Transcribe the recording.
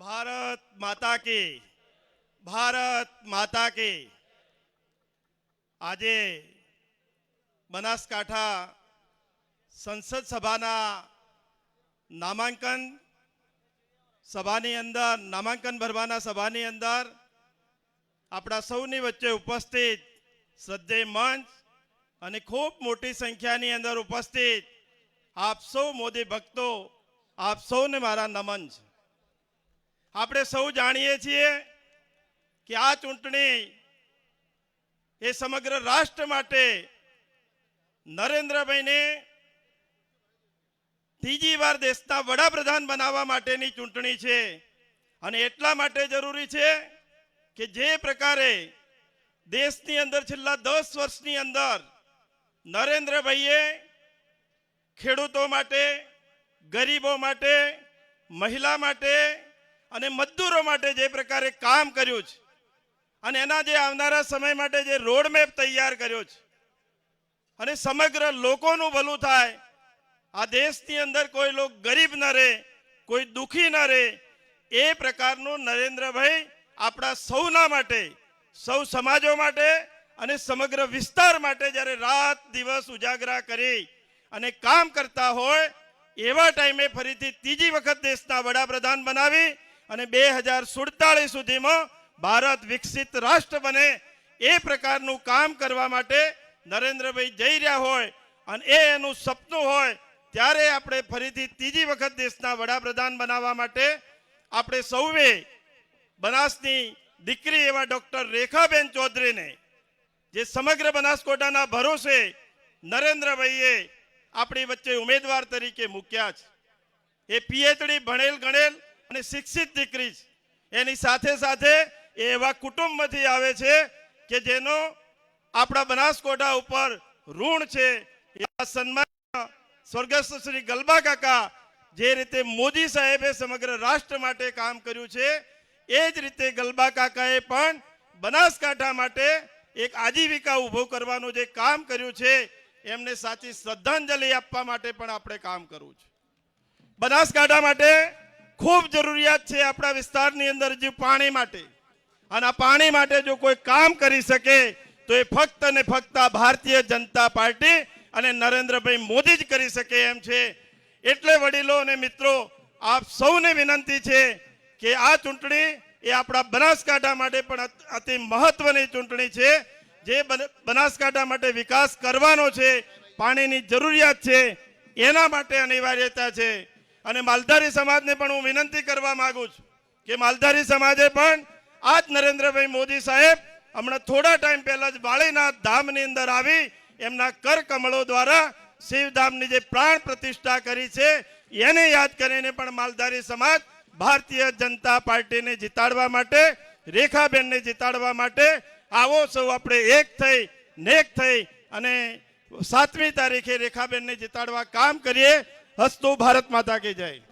ભારત માતા કી. ભારત માતા કી. આજે બનાસકાંઠા સંસદ સભાના નામાંકન સભાની અંદર, નામાંકન ભરવાના સભાની અંદર આપણા સૌની વચ્ચે ઉપસ્થિત શ્રદ્ધે મંચ અને ખૂબ મોટી સંખ્યાની અંદર ઉપસ્થિત આપ સૌ મોદી ભક્તો, આપ સૌને મારા નમન છે. આપણે સૌ જાણીએ છીએ કે આ ચૂંટણી એ સમગ્ર રાષ્ટ્ર માટે નરેન્દ્રભાઈને ત્રીજી વાર દેશના વડાપ્રધાન બનાવવા માટેની ચૂંટણી છે. અને એટલા માટે જરૂરી છે કે જે પ્રકારે દેશની અંદર છેલ્લા દસ વર્ષની અંદર નરેન્દ્રભાઈએ ખેડૂતો માટે, ગરીબો માટે, મહિલા માટે અને મજદૂરો માટે જે પ્રકારે કામ કર્યું છે, અને એના જે આવનારા સમય માટે જે રોડમેપ તૈયાર કર્યો છે, અને સમગ્ર લોકોનું ભલું થાય, આ દેશની અંદર કોઈ લોક ગરીબ ન રહે, કોઈ દુખી ન રહે, એ પ્રકારનું નરેન્દ્રભાઈ આપણા સૌના માટે, સૌ સમાજો માટે અને સમગ્ર વિસ્તાર માટે જ્યારે રાત દિવસ ઉજાગરા કરી અને કામ કરતા હોય, એવા ટાઈમે ફરીથી ત્રીજી વખત દેશના વડાપ્રધાન બનાવી અને બે હજાર સુડતાલીસ સુધીમાં ભારત વિકસિત રાષ્ટ્ર બને એ પ્રકારનું કામ કરવા માટે નરેન્દ્રભાઈ જઈ રહ્યા હોય અને એ એનું સપનું હોય, ત્યારે આપણે ફરીથી ત્રીજી વખત દેશના વડાપ્રધાન બનાવવા માટે આપણે સૌએ બનાસની દીકરી એવા ડૉક્ટર રેખાબેન ચૌધરીને, જે સમગ્ર બનાસકોટાના ભરોસે નરેન્દ્રભાઈએ આપણી વચ્ચે ઉમેદવાર તરીકે મૂક્યા છે. એ પીએચડી ભણેલ ગણેલ અને શિક્ષિત દીકરી એની સાથે સાથે એવા કુટુંબમાંથી આવે છે કે જેનો આપણા બનાસકોટા ઉપર ઋણ છે. એવા સન્માન સ્વર્ગસ્થ શ્રી ગલબા કાકા જે રીતે મોદી સાહેબે સમગ્ર રાષ્ટ્ર માટે કામ કર્યું છે, એ જ રીતે ગલબા કાકાએ પણ બનાસકાંઠા માટે એક આજીવિકા ઊભો કરવાનું જે કામ કર્યું છે, એમને સાચી શ્રદ્ધાંજલિ આપવા માટે પણ આપણે કામ કરવું છે. બનાસકાંઠા માટે ખૂબ જરૂરિયાત છે આપણા વિસ્તારની અંદર જે પાણી માટે. અને આ પાણી માટે જો કોઈ કામ કરી શકે, તો એ ફક્ત ને ફક્ત ભારતીય જનતા પાર્ટી અને નરેન્દ્રભાઈ મોદી જ કરી શકે એમ છે. એટલે વડીલો અને મિત્રો, આપ સૌને વિનંતી છે કે આ ચૂંટણી એ આપણા બનાસકાંઠા માટે પણ અતિ મહત્વની ચૂંટણી છે. જે બનાસકાંઠા માટે વિકાસ કરવાનો છે, પાણીની જરૂરિયાત છે, એના માટે અનિવાર્યતા છે. અને માલધારી સમાજને પણ હું વિનંતી કરવા માંગુ છું કે માલધારી સમાજે પણ આ જ નરેન્દ્રભાઈ મોદી સાહેબ હમણાં થોડા ટાઈમ પહેલા જ વાળીના ધામની અંદર આવી એમના કર કમળો દ્વારા શિવધામની જે પ્રાણ પ્રતિષ્ઠા કરી છે, એને યાદ કરીને પણ માલધારી સમાજ ભારતીય જનતા પાર્ટીને જીતાડવા માટે, રેખાબેનને જીતાડવા માટે આવો સૌ આપણે એક થઈ નેક થઈ અને સાતમી તારીખે રેખાબેનને જીતાડવા કામ કરીએ હસ્તુ ભારત માતા કે જય.